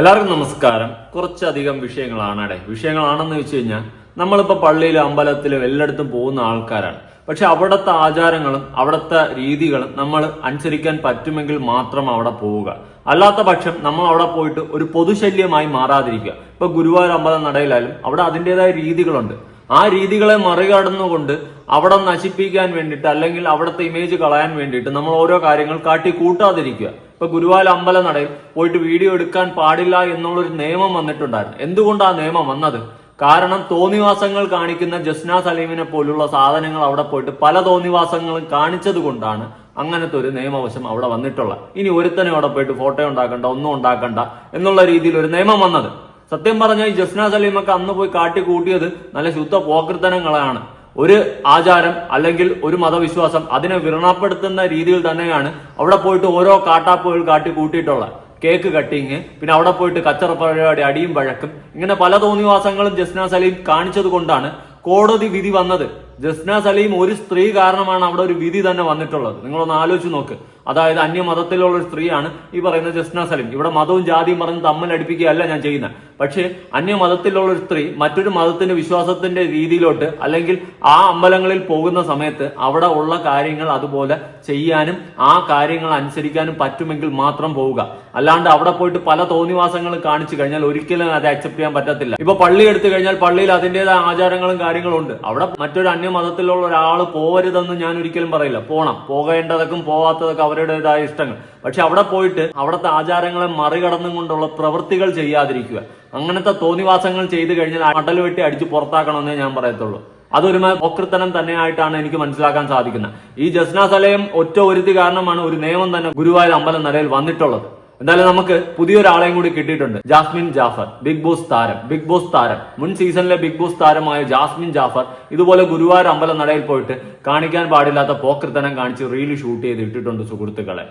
എല്ലാവർക്കും നമസ്കാരം. കുറച്ചധികം വിഷയങ്ങളാണ് അടേ വിഷയങ്ങളാണെന്ന് വെച്ച് കഴിഞ്ഞാൽ നമ്മളിപ്പോൾ പള്ളിയിലും അമ്പലത്തിലും എല്ലായിടത്തും പോകുന്ന ആൾക്കാരാണ്. പക്ഷെ അവിടുത്തെ ആചാരങ്ങളും അവിടുത്തെ രീതികളും നമ്മൾ അനുസരിക്കാൻ പറ്റുമെങ്കിൽ മാത്രം അവിടെ പോവുക. അല്ലാത്ത പക്ഷം നമ്മൾ അവിടെ പോയിട്ട് ഒരു പൊതുശല്യമായി മാറാതിരിക്കുക. ഇപ്പൊ ഗുരുവായൂർ അമ്പലം നടയിലായാലും അവിടെ അതിന്റെതായ രീതികളുണ്ട്. ആ രീതികളെ മറികടന്നുകൊണ്ട് അവിടെ നശിപ്പിക്കാൻ വേണ്ടിയിട്ട് അല്ലെങ്കിൽ അവിടുത്തെ ഇമേജ് കളയാൻ വേണ്ടിയിട്ട് നമ്മൾ ഓരോ കാര്യങ്ങൾ കാട്ടി കൂട്ടാതിരിക്കുക ഇപ്പൊ ഗുരുവായൂർ അമ്പല നടയിൽ പോയിട്ട് വീഡിയോ എടുക്കാൻ പാടില്ല എന്നുള്ളൊരു നിയമം വന്നിട്ടുണ്ടായിരുന്നു. എന്തുകൊണ്ട് ആ നിയമം വന്നത്? കാരണം തോന്നിവാസങ്ങൾ കാണിക്കുന്ന ജസ്ന സലീമിനെ പോലുള്ള സാധനങ്ങൾ അവിടെ പോയിട്ട് പല തോന്നിവാസങ്ങളും കാണിച്ചത് കൊണ്ടാണ് അങ്ങനത്തെ ഒരു നിയമവശം അവിടെ വന്നിട്ടുള്ളത്. ഇനി ഒരുത്തനെ അവിടെ പോയിട്ട് ഫോട്ടോ ഉണ്ടാക്കണ്ട ഒന്നും ഉണ്ടാക്കണ്ട എന്നുള്ള രീതിയിൽ ഒരു നിയമം വന്നത്. സത്യം പറഞ്ഞാൽ ഈ ജസ്ന സലീമൊക്കെ അന്ന് പോയി കാട്ടി കൂട്ടിയത് നല്ല ശുദ്ധ പോക്കൃത്തനങ്ങളാണ് ഒരു ആചാരം അല്ലെങ്കിൽ ഒരു മതവിശ്വാസം അതിനെ വിരണപ്പെടുത്തുന്ന രീതിയിൽ തന്നെയാണ് അവിടെ പോയിട്ട് ഓരോ കാട്ടാപ്പുകൾ കാട്ടി കൂട്ടിയിട്ടുള്ളത് കേക്ക് കട്ടിങ് പിന്നെ അവിടെ പോയിട്ട് കച്ചറ പരിപാടി അടിയും വഴക്കും ഇങ്ങനെ പല തോന്നിവാസങ്ങളും ജസ്ന സലീം കാണിച്ചത് കൊണ്ടാണ് കോടതി വിധി വന്നത്. ജസ്ന സലീം ഒരു സ്ത്രീ കാരണമാണ് അവിടെ ഒരു വിധി തന്നെ വന്നിട്ടുള്ളത്. നിങ്ങളൊന്ന് ആലോചിച്ച് നോക്ക്. അതായത് അന്യമതത്തിലുള്ള ഒരു സ്ത്രീയാണ് ഈ പറയുന്ന ജസ്ന സലീം. ഇവിടെ മതവും ജാതിയും പറഞ്ഞ് തമ്മിലടിപ്പിക്കുകയല്ല ഞാൻ ചെയ്യുന്നത്. പക്ഷേ അന്യമതത്തിലുള്ള ഒരു സ്ത്രീ മറ്റൊരു മതത്തിന്റെ വിശ്വാസത്തിന്റെ രീതിയിലോട്ട് അല്ലെങ്കിൽ ആ അമ്പലങ്ങളിൽ പോകുന്ന സമയത്ത് അവിടെ ഉള്ള കാര്യങ്ങൾ അതുപോലെ ചെയ്യാനും ആ കാര്യങ്ങൾ അനുസരിക്കാനും പറ്റുമെങ്കിൽ മാത്രം പോവുക. അല്ലാണ്ട് അവിടെ പോയിട്ട് പല തോന്നിവാസങ്ങൾ കാണിച്ചു കഴിഞ്ഞാൽ ഒരിക്കലും അത് അക്സെപ്റ്റ് ചെയ്യാൻ പറ്റത്തില്ല. ഇപ്പൊ പള്ളി എടുത്തു കഴിഞ്ഞാൽ പള്ളിയിൽ അതിന്റെതായ ആചാരങ്ങളും കാര്യങ്ങളും ഉണ്ട്. അവിടെ മറ്റൊരു അന്യമതത്തിലുള്ള ഒരാൾ പോവരുതെന്ന് ഞാൻ ഒരിക്കലും പറയില്ല. പോണം. പോകേണ്ടതൊക്കെ പോവാത്തതൊക്കെ അവരുടേതായ ഇഷ്ടങ്ങൾ. പക്ഷെ അവിടെ പോയിട്ട് അവിടുത്തെ ആചാരങ്ങളെ മറികടന്നും കൊണ്ടുള്ള പ്രവൃത്തികൾ ചെയ്യാതിരിക്കുക. അങ്ങനത്തെ തോന്നിവാസങ്ങൾ ചെയ്തു കഴിഞ്ഞാൽ അടൽ വെട്ടി അടിച്ച് പുറത്താക്കണമെന്നേ ഞാൻ പറയത്തുള്ളൂ. അതൊരു ഒക്കൃത്തനം തന്നെയായിട്ടാണ് എനിക്ക് മനസ്സിലാക്കാൻ സാധിക്കുന്നത്. ഈ ജസ്ന സലയം ഒറ്റ ഒരുത്തി കാരണമാണ് ഒരു നിയമം തന്നെ ഗുരുവായൂർ അമ്പലം നിലയിൽ വന്നിട്ടുള്ളത്. എന്തായാലും നമുക്ക് പുതിയൊരാളെയും കൂടി കിട്ടിയിട്ടുണ്ട്. ജാസ്മിൻ ജാഫർ ബിഗ് ബോസ് താരം ബിഗ് ബോസ് താരം. മുൻ സീസണിലെ ബിഗ് ബോസ് താരമായ ജാസ്മിൻ ജാഫർ ഇതുപോലെ ഗുരുവായൂർ അമ്പലം നടയിൽ പോയിട്ട് കാണിക്കാൻ പാടില്ലാത്ത പോക്കൃത്തനം കാണിച്ച് റീൽ ഷൂട്ട് ചെയ്ത് ഇട്ടിട്ടുണ്ട് സുഹൃത്തുക്കളെ.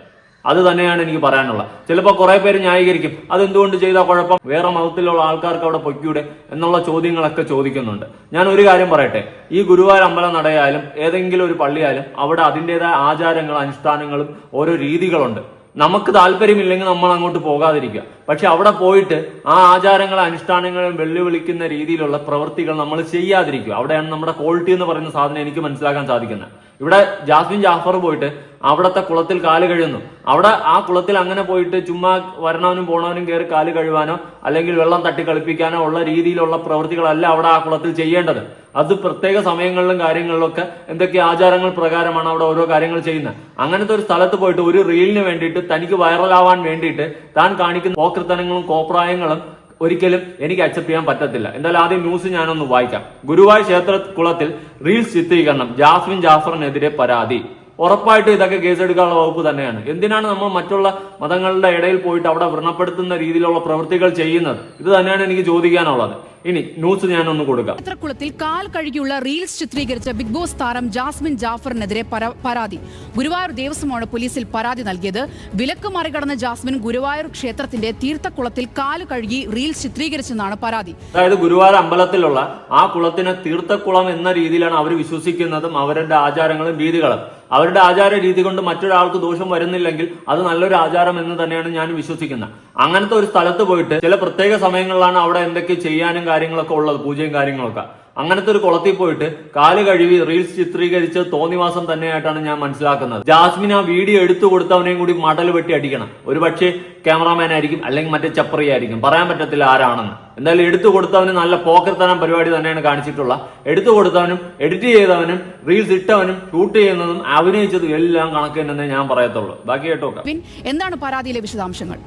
അത് തന്നെയാണ് എനിക്ക് പറയാനുള്ളത്. ചിലപ്പോൾ കുറെ പേര് ന്യായീകരിക്കും. അതെന്തുകൊണ്ട് ചെയ്താൽ കുഴപ്പം? വേറെ മതത്തിലുള്ള ആൾക്കാർക്ക് അവിടെ പൊയ്ക്കൂടെ എന്നുള്ള ചോദ്യങ്ങളൊക്കെ ചോദിക്കുന്നുണ്ട്. ഞാൻ ഒരു കാര്യം പറയട്ടെ. ഈ ഗുരുവായൂർ അമ്പലം നടയായാലും ഏതെങ്കിലും ഒരു പള്ളിയായാലും അവിടെ അതിന്റെതായ ആചാരങ്ങളും അനുഷ്ഠാനങ്ങളും ഓരോ രീതികളുണ്ട്. നമുക്ക് താല്പര്യമില്ലെങ്കിൽ നമ്മൾ അങ്ങോട്ട് പോകാതിരിക്കുക. പക്ഷെ അവിടെ പോയിട്ട് ആ ആചാരങ്ങളും അനുഷ്ഠാനങ്ങളും വെല്ലുവിളിക്കുന്ന രീതിയിലുള്ള പ്രവൃത്തികൾ നമ്മൾ ചെയ്യാതിരിക്കുക. അവിടെയാണ് നമ്മുടെ ക്വാളിറ്റി എന്ന് പറയുന്ന സാധനം എനിക്ക് മനസ്സിലാക്കാൻ സാധിക്കുന്നത്. ഇവിടെ ജാസ്മിൻ ജാഫർ പോയിട്ട് അവിടത്തെ കുളത്തിൽ കാൽ കഴുകുന്നു. അവിടെ ആ കുളത്തിൽ അങ്ങനെ പോയിട്ട് ചുമ്മാ വരണവനും പോണവനും കയറി കാൽ കഴുകാനോ അല്ലെങ്കിൽ വെള്ളം തട്ടി കളിപ്പിക്കാനോ ഉള്ള രീതിയിലുള്ള പ്രവൃത്തികളല്ല അവിടെ ആ കുളത്തിൽ ചെയ്യേണ്ടത്. അത് പ്രത്യേക സമയങ്ങളിലും കാര്യങ്ങളിലൊക്കെ എന്തൊക്കെ ആചാരങ്ങൾ പ്രകാരമാണ് അവിടെ ഓരോ കാര്യങ്ങൾ ചെയ്യുന്നത്. അങ്ങനത്തെ ഒരു സ്ഥലത്ത് പോയിട്ട് ഒരു റീലിന് വേണ്ടിയിട്ട് തനിക്ക് വൈറലാവാൻ വേണ്ടിയിട്ട് താൻ കാണിക്കുന്ന പോക്കൃത്തനങ്ങളും കോപ്രായങ്ങളും ഒരിക്കലും എനിക്ക് അക്സെപ്റ്റ് ചെയ്യാൻ പറ്റത്തില്ല. എന്തായാലും ആദ്യം ന്യൂസ് ഞാനൊന്ന് വായിക്കാം. ഗുരുവായൂർ ക്ഷേത്ര കുളത്തിൽ റീൽസ് ചിത്രീകരണം. ജാസ്മിൻ ജാഫറിനെതിരെ പരാതി. ഉറപ്പായിട്ടും ഇതൊക്കെ കേസെടുക്കാനുള്ള വകുപ്പ് തന്നെയാണ്. എന്തിനാണ് നമ്മൾ മറ്റുള്ള മതങ്ങളുടെ ഇടയിൽ പോയിട്ട് അവിടെ വ്രണപ്പെടുത്തുന്ന രീതിയിലുള്ള പ്രവൃത്തികൾ ചെയ്യുന്നത്? ഇത് തന്നെയാണ് എനിക്ക് ചോദിക്കാനുള്ളത്. ഇനി ന്യൂസ് ഞാനൊന്ന് കൊടുക്കാം. ചിത്രക്കുളത്തിൽ കാൽ കഴുകിയുള്ള റീൽസ് ചിത്രീകരിച്ച ബിഗ് ബോസ് താരം ജാസ്മിൻ ജാഫറിനെതിരെ പര- പരാതി. ഗുരുവായൂർ ദേവസ്വമാണ് പോലീസിൽ പരാതി നൽകിയത്. വിലക്ക് മറികടന്ന ജാസ്മിൻ ഗുരുവായൂർ ക്ഷേത്രത്തിന്റെ തീർത്ഥക്കുളത്തിൽ കാൽ കഴുകി റീൽസ് ചിത്രീകരിച്ചെന്നാണ് പരാതി. അതായത് ഗുരുവായൂർ അമ്പലത്തിലുള്ള ആ കുളത്തിനെ തീർത്ഥക്കുളം എന്ന രീതിയിലാണ് അവർ വിശ്വസിക്കുന്നതും അവരുടെ ആചാരങ്ങളും രീതികളും. അവരുടെ ആചാര രീതി കൊണ്ട് മറ്റൊരാൾക്ക് ദോഷം വരുന്നില്ലെങ്കിൽ അത് നല്ലൊരു ആചാരം എന്ന് തന്നെയാണ് ഞാൻ വിശ്വസിക്കുന്നത്. അങ്ങനത്തെ ഒരു സ്ഥലത്ത് പോയിട്ട് ചില പ്രത്യേക സമയങ്ങളിലാണ് അവിടെ എന്തൊക്കെ ചെയ്യാനും കാര്യങ്ങളൊക്കെ ഉള്ളത് പൂജയും കാര്യങ്ങളൊക്കെ. അങ്ങനത്തെ ഒരു കുളത്തിൽ പോയിട്ട് കാൽ കഴുകി റീൽസ് ചിത്രീകരിച്ച് തോന്നിവാസം തന്നെയായിട്ടാണ് ഞാൻ മനസ്സിലാക്കുന്നത്. ജാസ്മിൻ ആ വീഡിയോ എടുത്തു കൊടുത്തവനെയും കൂടി മടൽ വെട്ടി അടിക്കണം. ഒരു പക്ഷേ ക്യാമറാമാൻ ആയിരിക്കും അല്ലെങ്കിൽ മറ്റേ ചപ്പറി ആയിരിക്കും. പറയാൻ പറ്റത്തില്ല ആരാണെന്ന്. എന്തായാലും എടുത്തു കൊടുത്തവന് നല്ല പോക്കർത്തനം പരിപാടി തന്നെയാണ് കാണിച്ചിട്ടുള്ള. എടുത്തു കൊടുത്തവനും എഡിറ്റ് ചെയ്തവനും റീൽസ് ഇട്ടവനും ഷൂട്ട് ചെയ്യുന്നതും അഭിനയിച്ചതും എല്ലാം കണക്ക് തന്നെ ഞാൻ പറയത്തുള്ളൂ. ബാക്കി കേട്ടോ എന്താണ് പരാതിയിലെ വിശദാംശങ്ങൾ?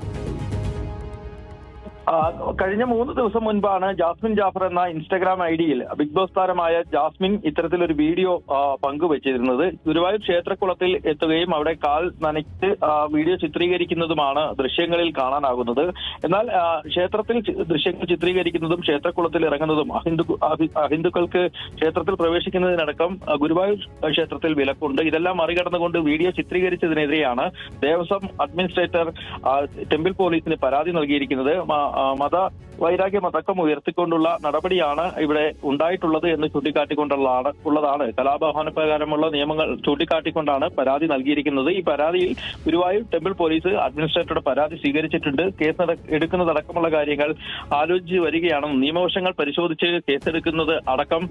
കഴിഞ്ഞ മൂന്ന് ദിവസം മുൻപാണ് ജാസ്മിൻ ജാഫർ എന്ന ഇൻസ്റ്റഗ്രാം ഐ ഡിയിൽ ബിഗ് ബോസ് താരമായ ജാസ്മിൻ ഇത്തരത്തിലൊരു വീഡിയോ പങ്കുവച്ചിരുന്നത്. ഗുരുവായൂർ ക്ഷേത്രക്കുളത്തിൽ എത്തുകയും അവിടെ കാൽ നനയ്ക്ക് വീഡിയോ ചിത്രീകരിക്കുന്നതുമാണ് ദൃശ്യങ്ങളിൽ കാണാനാകുന്നത്. എന്നാൽ ക്ഷേത്രത്തിൽ ദൃശ്യങ്ങൾ ചിത്രീകരിക്കുന്നതും ക്ഷേത്രക്കുളത്തിൽ ഇറങ്ങുന്നതും അഹിന്ദു അഹി- അഹിന്ദുക്കൾക്ക് ക്ഷേത്രത്തിൽ പ്രവേശിക്കുന്നതിനടക്കം ഗുരുവായൂർ ക്ഷേത്രത്തിൽ വിലക്കുണ്ട്. ഇതെല്ലാം മറികടന്നുകൊണ്ട് വീഡിയോ ചിത്രീകരിച്ചതിനെതിരെയാണ് ദേവസ്വം അഡ്മിനിസ്ട്രേറ്റർ ടെമ്പിൾ പോലീസിന് പരാതി നൽകിയിരിക്കുന്നത്. മത വൈരാഗ്യം അടക്കം ഉയർത്തിക്കൊണ്ടുള്ള നടപടിയാണ് ഇവിടെ ഉണ്ടായിട്ടുള്ളത് എന്ന് ചൂണ്ടിക്കാട്ടിക്കൊണ്ടുള്ളതാണ് ഉള്ളതാണ്. കലാപാഹന പ്രകാരമുള്ള നിയമങ്ങൾ ചൂണ്ടിക്കാട്ടിക്കൊണ്ടാണ് പരാതി നൽകിയിരിക്കുന്നത്. ഈ പരാതിയിൽ ഗുരുവായൂർ ടെമ്പിൾ പോലീസ് അഡ്മിനിസ്ട്രേറ്ററുടെ പരാതി സ്വീകരിച്ചിട്ടുണ്ട്. കേസ് എടുക്കുന്നതടക്കമുള്ള കാര്യങ്ങൾ ആലോചിച്ച് വരികയാണെന്നും നിയമവശങ്ങൾ പരിശോധിച്ച് കേസെടുക്കുന്നത് അടക്കം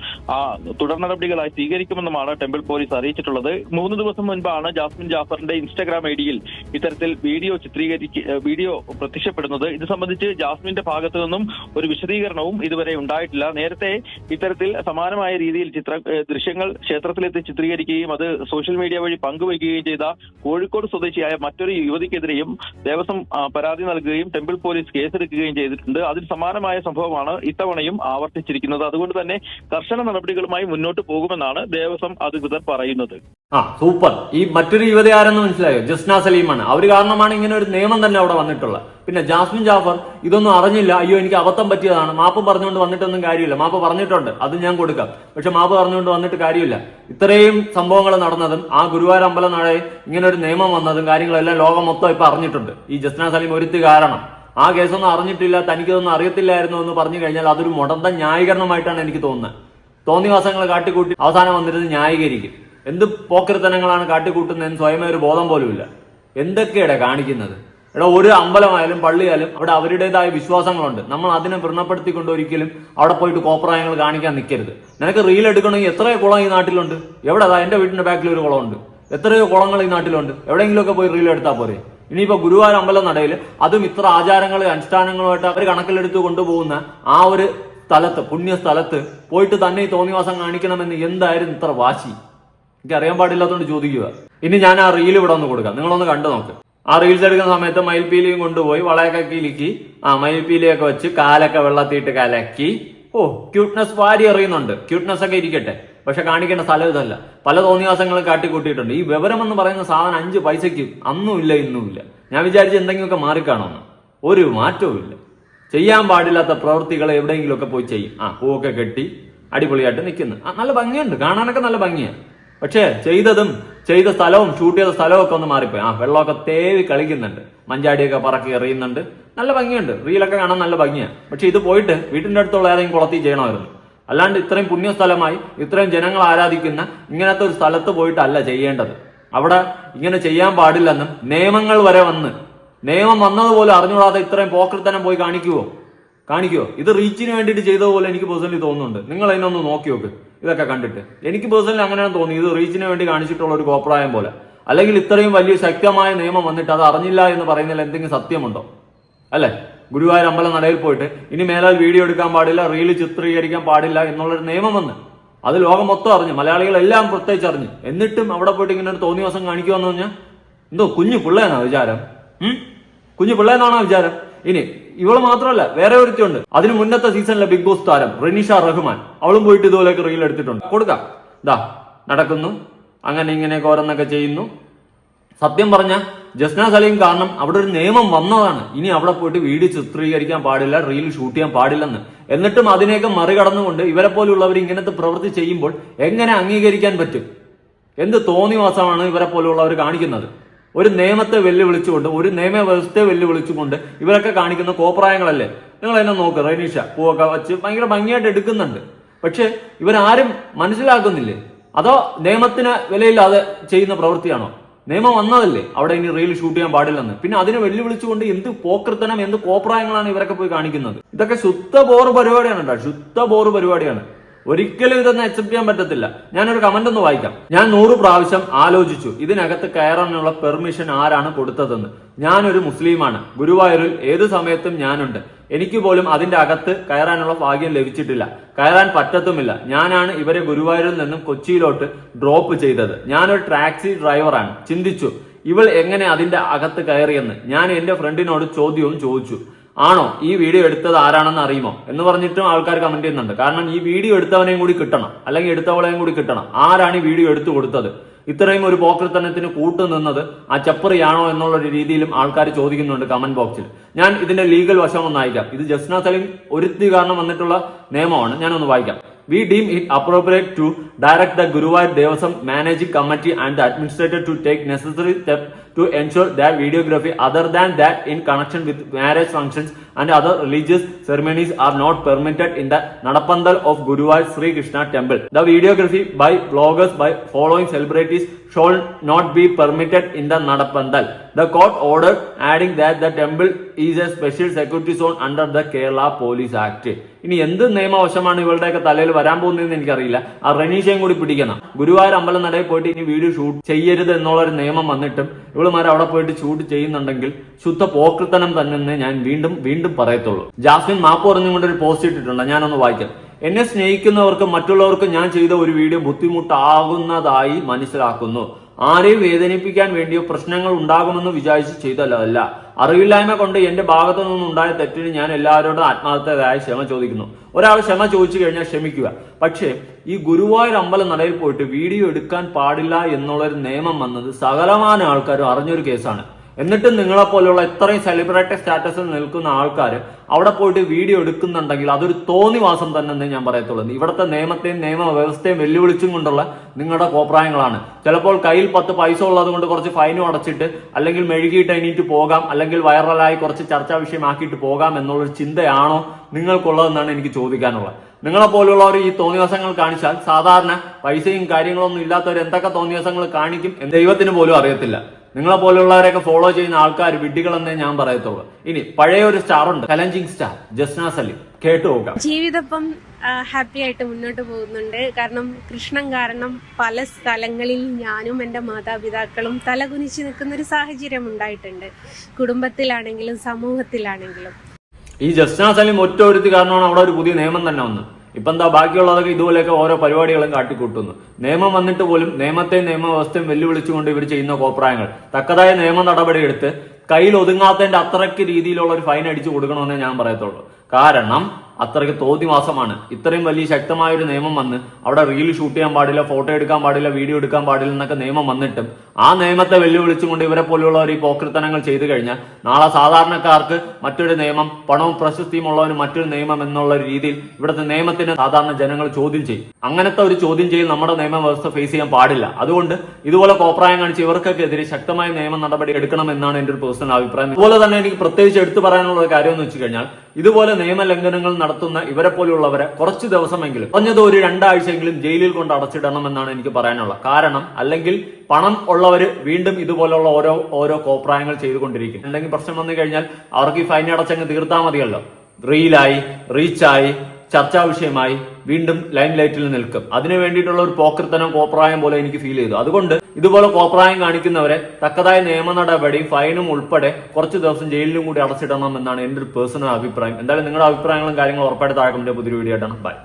തുടർ നടപടികളായി സ്വീകരിക്കുമെന്നുമാണ് ടെമ്പിൾ പോലീസ് അറിയിച്ചിട്ടുള്ളത്. മൂന്ന് ദിവസം മുൻപാണ് ജാസ്മിൻ ജാഫറിന്റെ ഇൻസ്റ്റാഗ്രാം ഐ ഡിയിൽ ഇത്തരത്തിൽ വീഡിയോ ചിത്രീകരിക്ക വീഡിയോ പ്രത്യക്ഷപ്പെടുന്നത്. ഇത് സംബന്ധിച്ച് ജാസ്മിന്റെ ഭാഗത്തു നിന്നും ഒരു വിശദീകരണവും ഇതുവരെ ഉണ്ടായിട്ടില്ല. നേരത്തെ ഇത്തരത്തിൽ സമാനമായ രീതിയിൽ ചിത്ര ദൃശ്യങ്ങൾ ക്ഷേത്രത്തിലെത്തി ചിത്രീകരിക്കുകയും അത് സോഷ്യൽ മീഡിയ വഴി പങ്കുവയ്ക്കുകയും ചെയ്ത കോഴിക്കോട് സ്വദേശിയായ മറ്റൊരു യുവതിക്കെതിരെയും ദേവസ്വം പരാതി നൽകുകയും ടെമ്പിൾ പോലീസ് കേസെടുക്കുകയും ചെയ്തിട്ടുണ്ട്. അതിൽ സമാനമായ സംഭവമാണ് ഇത്തവണയും ആവർത്തിച്ചിരിക്കുന്നത്. അതുകൊണ്ട് തന്നെ കർശന നടപടികളുമായി മുന്നോട്ട് പോകുമെന്നാണ് ദേവസ്വം അധികൃതർ പറയുന്നത്. ആ സൂപ്പർ. ഈ മറ്റൊരു യുവതി ആരെന്ന് മനസ്സിലായോ? ജസ്ന സലീമാണ്. അവർ കാരണമാണ് ഇങ്ങനെ ഒരു നിയമം തന്നെ അവിടെ വന്നിട്ടുള്ളത്. പിന്നെ ജാസ്മിൻ ജാഫർ ഇതൊന്നും അറിഞ്ഞില്ല. അയ്യോ എനിക്ക് അബദ്ധം പറ്റിയതാണ്. മാപ്പ് പറഞ്ഞുകൊണ്ട് വന്നിട്ടൊന്നും കാര്യമില്ല. മാപ്പ് പറഞ്ഞിട്ടുണ്ട്. അത് ഞാൻ കൊടുക്കാം. പക്ഷെ മാപ്പ് പറഞ്ഞുകൊണ്ട് വന്നിട്ട് കാര്യമില്ല. ഇത്രയും സംഭവങ്ങൾ നടന്നതും ആ ഗുരുവായൂർ അമ്പലം നാളെ ഇങ്ങനെ ഒരു നിയമം വന്നതും കാര്യങ്ങളെല്ലാം ലോകം മൊത്തം ഇപ്പൊ അറിഞ്ഞിട്ടുണ്ട്. ഈ ജസ്ന സലീം ഒരുത്തി കാരണം. ആ കേസൊന്നും അറിഞ്ഞിട്ടില്ല. തനിക്കിതൊന്നും അറിയത്തില്ലായിരുന്നു എന്ന് പറഞ്ഞു കഴിഞ്ഞാൽ അതൊരു മുടന്ത ന്യായീകരണമായിട്ടാണ് എനിക്ക് തോന്നുന്നത്. തോന്നിവാസങ്ങൾ കാട്ടിക്കൂട്ടി അവസാനം വന്നിരുന്ന് ന്യായീകരിക്കും. എന്ത് പോക്കൃത്തനങ്ങളാണ് കാട്ടിക്കൂട്ടുന്നതെന്ന് സ്വയമേ ഒരു ബോധം പോലുമില്ല. എന്തൊക്കെയാണ് കാണിക്കുന്നത്? എടാ ഒരു അമ്പലമായാലും പള്ളിയായാലും അവിടെ അവരുടേതായ വിശ്വാസങ്ങളുണ്ട്. നമ്മൾ അതിനെ വ്രണപ്പെടുത്തിക്കൊണ്ട് ഒരിക്കലും അവിടെ പോയിട്ട് കോപ്രായങ്ങൾ കാണിക്കാൻ നിൽക്കരുത്. നിനക്ക് റീൽ എടുക്കണമെങ്കിൽ എത്രയോ കുളം ഈ നാട്ടിലുണ്ട്. എവിടെ അതാ എന്റെ വീടിന്റെ ബാക്കിൽ ഒരു കുളമുണ്ട്. എത്രയോ കുളങ്ങൾ ഈ നാട്ടിലുണ്ട്. എവിടെയെങ്കിലുമൊക്കെ പോയി റീൽ എടുത്താൽ പോരെ. ഇനിയിപ്പോ ഗുരുവായൂർ അമ്പലം നടയിൽ അതും ഇത്ര ആചാരങ്ങളും അനുഷ്ഠാനങ്ങളുമായിട്ട് അവർ കണക്കിലെടുത്ത് കൊണ്ടുപോകുന്ന ആ ഒരു സ്ഥലത്ത് പുണ്യ സ്ഥലത്ത് പോയിട്ട് തന്നെ ഈ തോന്നിവാസം കാണിക്കണമെന്ന് എന്തായിരുന്നു ഇത്ര വാശി. എനിക്ക് അറിയാൻ പാടില്ലാത്തതുകൊണ്ട് ചോദിക്കുക. ഇനി ഞാൻ ആ റീൽ ഇവിടെ ഒന്ന് കൊടുക്കാം. നിങ്ങളൊന്ന് കണ്ടു നോക്ക്. ആ റീൽസ് എടുക്കുന്ന സമയത്ത് മയിൽപ്പീലിയും കൊണ്ടുപോയി വളയൊക്കെ കിലുക്കി ആ മയിൽപ്പീലിയൊക്കെ വെച്ച് കാലൊക്കെ വെള്ളത്തിയിട്ട് കലക്കി. ഓ ക്യൂട്ട്നെസ് വാരി എറിയുന്നുണ്ട്. ക്യൂട്ട്നെസ് ഒക്കെ ഇരിക്കട്ടെ. പക്ഷെ കാണിക്കേണ്ട സ്ഥലം ഇതല്ല. പല തോന്നിവാസങ്ങളും കാട്ടിക്കൂട്ടിയിട്ടുണ്ട്. ഈ വിവരം എന്ന് പറയുന്ന സാധനം അഞ്ച് പൈസയ്ക്ക് അന്നും ഇല്ല ഇന്നും ഇല്ല. ഞാൻ വിചാരിച്ച് എന്തെങ്കിലുമൊക്കെ മാറിക്കാണോന്ന്. ഒരു മാറ്റവും ഇല്ല. ചെയ്യാൻ പാടില്ലാത്ത പ്രവൃത്തികൾ എവിടെയെങ്കിലുമൊക്കെ പോയി ചെയ്യും. ആ പൂവൊക്കെ കെട്ടി അടിപൊളിയായിട്ട് നിൽക്കുന്നു. നല്ല ഭംഗിയുണ്ട്. കാണാനൊക്കെ നല്ല ഭംഗിയാണ് പക്ഷേ ചെയ്തതും ചെയ്ത സ്ഥലവും ഷൂട്ട് ചെയ്ത സ്ഥലവും ഒക്കെ ഒന്ന് മാറിപ്പോയി. ആ വെള്ളമൊക്കെ തേവി കളിക്കുന്നുണ്ട്. മഞ്ചാടിയൊക്കെ പറക്കി എറിയുന്നുണ്ട്. നല്ല ഭംഗിയുണ്ട്. റീലൊക്കെ കാണാൻ നല്ല ഭംഗിയാണ് പക്ഷെ ഇത് പോയിട്ട് വീട്ടിന്റെ അടുത്തുള്ള ഏതെങ്കിലും കുളത്തിൽ ചെയ്യണമായിരുന്നു. അല്ലാണ്ട് ഇത്രയും പുണ്യ സ്ഥലമായി ഇത്രയും ജനങ്ങൾ ആരാധിക്കുന്ന ഇങ്ങനത്തെ ഒരു സ്ഥലത്ത് പോയിട്ടല്ല ചെയ്യേണ്ടത്. അവിടെ ഇങ്ങനെ ചെയ്യാൻ പാടില്ലെന്നും നിയമങ്ങൾ വരെ വന്ന്. നിയമം വന്നതുപോലെ അറിഞ്ഞുകൂടാതെ ഇത്രയും പോക്കൃത്തനം പോയി കാണിക്കുവോ? കാണിക്കുവോ ഇത് റീച്ചിന് വേണ്ടിയിട്ട് ചെയ്ത പോലെ എനിക്ക് പേഴ്സണലി തോന്നുന്നുണ്ട്. നിങ്ങൾ അതിനൊന്ന് നോക്കി നോക്ക്. ഇതൊക്കെ കണ്ടിട്ട്. എനിക്ക് പേഴ്സണലി അങ്ങനെയാണ് തോന്നി ഇത് റീച്ചിന് വേണ്ടി കാണിച്ചിട്ടുള്ള ഒരു കോപ്രായം പോലെ. അല്ലെങ്കിൽ ഇത്രയും വലിയ ശക്തമായ നിയമം വന്നിട്ട് അത് അറിഞ്ഞില്ല എന്ന് പറയുന്നതിൽ എന്തെങ്കിലും സത്യമുണ്ടോ? അല്ലേ? ഗുരുവായൂർ അമ്പലം നടയിൽ പോയിട്ട് ഇനി മേലാൽ വീഡിയോ എടുക്കാൻ പാടില്ല റീൽ ചിത്രീകരിക്കാൻ പാടില്ല എന്നുള്ളൊരു നിയമം വന്ന് അത് ലോകം മൊത്തം അറിഞ്ഞു മലയാളികളെല്ലാം പ്രത്യേകിച്ച് അറിഞ്ഞു. എന്നിട്ടും അവിടെ പോയിട്ട് ഇങ്ങനെ ഒരു തോന്നിവാസം കാണിക്കുമെന്ന് പറഞ്ഞാൽ എന്തോ കുഞ്ഞു പിള്ളേനാ വിചാരം. കുഞ്ഞു പിള്ളേന്നാണോ വിചാരം? ഇനി ഇവൾ മാത്രമല്ല വേറെ ഒരുത്തിയുണ്ട്. അതിന് മുന്നത്തെ സീസണിലെ ബിഗ് ബോസ് താരം റെനിഷ റഹ്മാൻ. അവളും പോയിട്ട് ഇതുപോലെയൊക്കെ റീൽ എടുത്തിട്ടുണ്ട്. കൊടുക്കാം. ദാ നടക്കുന്നു. അങ്ങനെ ഇങ്ങനെ ഓരോന്നൊക്കെ ചെയ്യുന്നു. സത്യം പറഞ്ഞ ജസ്ന സലീം കാരണം അവിടെ ഒരു നിയമം വന്നതാണ്. ഇനി അവിടെ പോയിട്ട് വീഡിയോ ചിത്രീകരിക്കാൻ പാടില്ല റീൽ ഷൂട്ട് ചെയ്യാൻ പാടില്ലെന്ന്. എന്നിട്ടും അതിനെയൊക്കെ മറികടന്നുകൊണ്ട് ഇവരെ പോലുള്ളവർ ഇങ്ങനത്തെ പ്രവൃത്തി ചെയ്യുമ്പോൾ എങ്ങനെ അംഗീകരിക്കാൻ പറ്റും? എന്ത് തോന്നിവാസമാണ് ഇവരെ പോലുള്ളവർ കാണിക്കുന്നത്? ഒരു നിയമത്തെ വെല്ലുവിളിച്ചുകൊണ്ട് ഒരു നിയമ വ്യവസ്ഥയെ വെല്ലുവിളിച്ചുകൊണ്ട് ഇവരൊക്കെ കാണിക്കുന്ന കോപ്രായങ്ങളല്ലേ? നിങ്ങൾ എന്നെ നോക്ക് റൈനീഷ പൂവൊക്കെ വെച്ച് ഭയങ്കര ഭംഗിയായിട്ട് എടുക്കുന്നുണ്ട്. പക്ഷെ ഇവരാരും മനസ്സിലാക്കുന്നില്ലേ? അതോ നിയമത്തിന് വിലയില്ലാതെ ചെയ്യുന്ന പ്രവൃത്തിയാണോ? നിയമം വന്നതല്ലേ? അവിടെ ഇനി റീൽ ഷൂട്ട് ചെയ്യാൻ പാടില്ലെന്ന്. പിന്നെ അതിനെ വെല്ലുവിളിച്ചുകൊണ്ട് എന്ത് പോക്കൃത്തനം എന്ത് കോപ്രായങ്ങളാണ് ഇവരൊക്കെ പോയി കാണിക്കുന്നത്? ഇതൊക്കെ ശുദ്ധ ബോർ പരിപാടിയാണ് കേട്ടോ. ശുദ്ധ ബോർ പരിപാടിയാണ്. ഒരിക്കലും ഇതൊന്നും അക്സെപ്റ്റ് ചെയ്യാൻ പറ്റത്തില്ല. ഞാനൊരു കമന്റ് ഒന്ന് വായിക്കാം. ഞാൻ നൂറ് പ്രാവശ്യം ആലോചിച്ചു ഇതിനകത്ത് കയറാനുള്ള പെർമിഷൻ ആരാണ് കൊടുത്തതെന്ന്. ഞാനൊരു മുസ്ലിമാണ്. ഗുരുവായൂരിൽ ഏത് സമയത്തും ഞാനുണ്ട്. എനിക്ക് പോലും അതിന്റെ അകത്ത് കയറാനുള്ള ഭാഗ്യം ലഭിച്ചിട്ടില്ല. കയറാൻ പറ്റത്തുമില്ല. ഞാനാണ് ഇവരെ ഗുരുവായൂരിൽ നിന്നും കൊച്ചിയിലോട്ട് ഡ്രോപ്പ് ചെയ്തത്. ഞാനൊരു ടാക്സി ഡ്രൈവറാണ് ചിന്തിച്ചു ഇവൾ എങ്ങനെ അതിന്റെ അകത്ത് കയറിയെന്ന്. ഞാൻ എന്റെ ഫ്രണ്ടിനോട് ചോദ്യവും ചോദിച്ചു. ആണോ? ഈ വീഡിയോ എടുത്തത് ആരാണെന്ന് അറിയുമോ? എന്ന് പറഞ്ഞിട്ടും ആൾക്കാർ കമന്റ് ചെയ്യുന്നുണ്ട്. കാരണം ഈ വീഡിയോ എടുത്തവനെയും കൂടി കിട്ടണം. അല്ലെങ്കിൽ എടുത്തവളെയും കൂടി കിട്ടണം. ആരാണ് ഈ വീഡിയോ എടുത്തു കൊടുത്തത്? ഇത്രയും ഒരു പോക്രത്തനത്തിന് കൂട്ടുനിന്നത് ആ ചപ്പറിയാണോ എന്നുള്ള ഒരു രീതിയിലും ആൾക്കാർ ചോദിക്കുന്നുണ്ട് കമന്റ് ബോക്സിൽ ഞാൻ ഇതിന്റെ ലീഗൽ വശം ഒന്ന് അയക്കാം. ഇത് ജസ്ന സലീം ഒരുത്തി കാരണം വന്നിട്ടുള്ള നിയമമാണ്. ഞാനൊന്ന് വായിക്കാം. We deem it appropriate to direct the Guruvayur Devasam Managing Committee and the administrator to take necessary steps to ensure that videography other than that in connection with marriage functions and other religious ceremonies are not permitted in the Nadapandal of Guruvayur Sri Krishna temple. The videography by bloggers by following celebrities shall not be permitted in the Nadapandal. The court ordered adding that the temple is a special security zone under the Kerala Police Act. ഇനി എന്ത് നിയമവശമാണ് ഇവളുടെയൊക്കെ തലയിൽ വരാൻ പോകുന്നതെന്ന് എനിക്കറിയില്ല. ആ റനീഷയും കൂടി പിടിക്കണം. ഗുരുവായൂർ അമ്പലം നടയിൽ പോയിട്ട് ഇനി വീഡിയോ ഷൂട്ട് ചെയ്യരുത് എന്നുള്ള ഒരു നിയമം വന്നിട്ടും ഇവളുമാർ അവിടെ പോയിട്ട് ഷൂട്ട് ചെയ്യുന്നുണ്ടെങ്കിൽ ശുദ്ധ പോക്രിത്തനം തന്നെ ഞാൻ വീണ്ടും വീണ്ടും പറയത്തുള്ളൂ. ജാസ്മിൻ മാപ്പ് പറഞ്ഞുകൊണ്ട് ഒരു പോസ്റ്റ് ഇട്ടിട്ടുണ്ട്. ഞാനൊന്ന് വായിക്കാം. എന്നെ സ്നേഹിക്കുന്നവർക്ക് മറ്റുള്ളവർക്ക് ഞാൻ ചെയ്ത ഒരു വീഡിയോ ബുദ്ധിമുട്ടാകുന്നതായി മനസ്സിലാക്കുന്നു. ആരെയും വേദനിപ്പിക്കാൻ വേണ്ടിയോ പ്രശ്നങ്ങൾ ഉണ്ടാകുമെന്ന് വിചാരിച്ച് ചെയ്തല്ലതല്ല അറിവില്ലായ്മ കൊണ്ട് എന്റെ ഭാഗത്തു നിന്നുണ്ടായ തെറ്റിന് ഞാൻ എല്ലാവരോടും ആത്മാർത്ഥതയായ ക്ഷമ ചോദിക്കുന്നു. ഒരാൾ ക്ഷമ ചോദിച്ചു കഴിഞ്ഞാൽ ക്ഷമിക്കുക. പക്ഷേ ഈ ഗുരുവായൂർ അമ്പലം നടയിൽ പോയിട്ട് വീഡിയോ എടുക്കാൻ പാടില്ല എന്നുള്ളൊരു നിയമം വന്നത് സകലമാന ആൾക്കാരും അറിഞ്ഞൊരു കേസാണ്. എന്നിട്ടും നിങ്ങളെ പോലെയുള്ള ഇത്രയും സെലിബ്രിറ്റി സ്റ്റാറ്റസിൽ നിൽക്കുന്ന ആൾക്കാർ അവിടെ പോയിട്ട് വീഡിയോ എടുക്കുന്നുണ്ടെങ്കിൽ അതൊരു തോന്നിവാസം തന്നെ എന്ന് ഞാൻ പറയത്തുള്ളൂ. ഇവിടുത്തെ നിയമത്തെയും നിയമ വ്യവസ്ഥയും വെല്ലുവിളിച്ചും കൊണ്ടുള്ള നിങ്ങളുടെ കോപ്രായങ്ങളാണ്. ചിലപ്പോൾ കയ്യിൽ പത്ത് പൈസ ഉള്ളത് കൊണ്ട് കുറച്ച് ഫൈനും അടച്ചിട്ട് അല്ലെങ്കിൽ മെഴുകിയിട്ട് എണീറ്റ് പോകാം അല്ലെങ്കിൽ വൈറലായി കുറച്ച് ചർച്ചാ വിഷയമാക്കിയിട്ട് പോകാം എന്നുള്ളൊരു ചിന്തയാണോ നിങ്ങൾക്കുള്ളതെന്നാണ് എനിക്ക് ചോദിക്കാനുള്ളത്. നിങ്ങളെ പോലുള്ളവർ ഈ തോന്നിവാസങ്ങൾ കാണിച്ചാൽ സാധാരണ പൈസയും കാര്യങ്ങളൊന്നും ഇല്ലാത്തവർ എന്തൊക്കെ തോന്നിവാസങ്ങൾ കാണിക്കും ദൈവത്തിന് പോലും അറിയത്തില്ല. നിങ്ങളെ പോലുള്ളവരെയൊക്കെ ഫോളോ ചെയ്യുന്ന ആൾക്കാർ വിഡ്ഢികളെന്നേ ഞാൻ പറയത്തുള്ളൂ. ഇനി പഴയ ഒരു സ്റ്റാർ ഉണ്ട് ചലഞ്ചിങ് സ്റ്റാർ ജസ്ന സലീം. കേട്ടു നോക്കാം. ജീവിതപ്പം ഹാപ്പി ആയിട്ട് മുന്നോട്ട് പോകുന്നുണ്ട്. കാരണം കൃഷ്ണൻ കാരണം പല സ്ഥലങ്ങളിൽ ഞാനും എന്റെ മാതാപിതാക്കളും തലകുനിച്ച് നിൽക്കുന്ന ഒരു സാഹചര്യം ഉണ്ടായിട്ടുണ്ട്. കുടുംബത്തിലാണെങ്കിലും സമൂഹത്തിലാണെങ്കിലും. ഈ ജസ്നാ സലീം ഒറ്റ ഒരുത്തി കാരണമാണ് അവിടെ ഒരു പുതിയ നിയമം തന്നെ വന്നത്. ഇപ്പൊ എന്താ ബാക്കിയുള്ളതൊക്കെ ഇതുപോലെയൊക്കെ ഓരോ പരിപാടികളും കാട്ടിക്കൂട്ടുന്നു. നിയമം വന്നിട്ട് പോലും നിയമത്തെ നിയമവ്യവസ്ഥയും വെല്ലുവിളിച്ചുകൊണ്ട് ഇവർ ചെയ്യുന്ന കോപ്രായങ്ങൾ. തക്കതായ നിയമ നടപടിയെടുത്ത് കയ്യിൽ ഒതുങ്ങാത്തതിന്റെ അത്രയ്ക്ക് രീതിയിലുള്ള ഒരു ഫൈൻ അടിച്ചു കൊടുക്കണമെന്നേ ഞാൻ പറയത്തുള്ളൂ. കാരണം അത്രയ്ക്ക് തോന്നിവാസമാണ് ഇത്രയും വലിയ ശക്തമായ ഒരു നിയമം വന്ന് അവിടെ റീൽ ഷൂട്ട് ചെയ്യാൻ പാടില്ല ഫോട്ടോ എടുക്കാൻ പാടില്ല വീഡിയോ എടുക്കാൻ പാടില്ല എന്നൊക്കെ നിയമം വന്നിട്ടും ആ നിയമത്തെ വെല്ലുവിളിച്ചുകൊണ്ട് ഇവരെ പോലെയുള്ളവർ ഈ പോക്കൃത്തനങ്ങൾ ചെയ്തു കഴിഞ്ഞാൽ നാളെ സാധാരണക്കാർക്ക് മറ്റൊരു നിയമം പണവും പ്രശസ്തിയും ഉള്ളവന് മറ്റൊരു നിയമം എന്നുള്ള രീതിയിൽ ഇവിടുത്തെ നിയമത്തിന് സാധാരണ ജനങ്ങൾ ചോദ്യം ചെയ്യും. അങ്ങനത്തെ ഒരു ചോദ്യം ചെയ്യൽ നമ്മുടെ നിയമവ്യവസ്ഥ ഫേസ് ചെയ്യാൻ പാടില്ല. അതുകൊണ്ട് ഇതുപോലെ കോപ്രായം കാണിച്ച് ഇവർക്കൊക്കെ എതിരെ ശക്തമായ നിയമ നടപടി എടുക്കണം എന്നാണ് എന്റെ ഒരു പേഴ്സണൽ അഭിപ്രായം. അതുപോലെ തന്നെ എനിക്ക് പ്രത്യേകിച്ച് എടുത്തു പറയാനുള്ള കാര്യം എന്ന് വെച്ച് കഴിഞ്ഞാൽ ഇതുപോലെ നിയമലംഘനങ്ങൾ നടത്തുന്ന ഇവരെ പോലെയുള്ളവരെ കുറച്ച് ദിവസമെങ്കിലും കുറഞ്ഞത് ഒരു രണ്ടാഴ്ചയെങ്കിലും ജയിലിൽ കൊണ്ട് അടച്ചിടണം എന്നാണ് എനിക്ക് പറയാനുള്ളത്. കാരണം അല്ലെങ്കിൽ പണം ഉള്ളവർ വീണ്ടും ഇതുപോലുള്ള ഓരോ ഓരോ കോപ്രായങ്ങൾ ചെയ്തുകൊണ്ടിരിക്കും. എന്തെങ്കിലും പ്രശ്നം വന്നു കഴിഞ്ഞാൽ അവർക്ക് ഈ ഫൈൻ അടച്ചങ്ങ് തീർത്താൽ മതിയല്ലോ. റീലായി റീച്ചായി ചർച്ചാ വിഷയമായി വീണ്ടും ലൈൻ ലൈറ്റിൽ നിൽക്കും. അതിനു വേണ്ടിയിട്ടുള്ള ഒരു പോക്കൃത്തനം കോപ്രായം പോലെ എനിക്ക് ഫീൽ ചെയ്തു. അതുകൊണ്ട് ഇതുപോലെ കോപ്രായം കാണിക്കുന്നവരെ തക്കതായ നിയമ നടപടിയും ഫൈനും ഉൾപ്പെടെ കുറച്ച് ദിവസം ജയിലിലും കൂടി അടച്ചിടണം എന്നാണ് എന്റെ ഒരു പേഴ്സണൽ അഭിപ്രായം. എന്തായാലും നിങ്ങളുടെ അഭിപ്രായങ്ങളും കാര്യങ്ങളും ഉറപ്പായിട്ട് താഴെ പുതിയൊരു വീഡിയോ ആയിട്ടാണ് ബൈ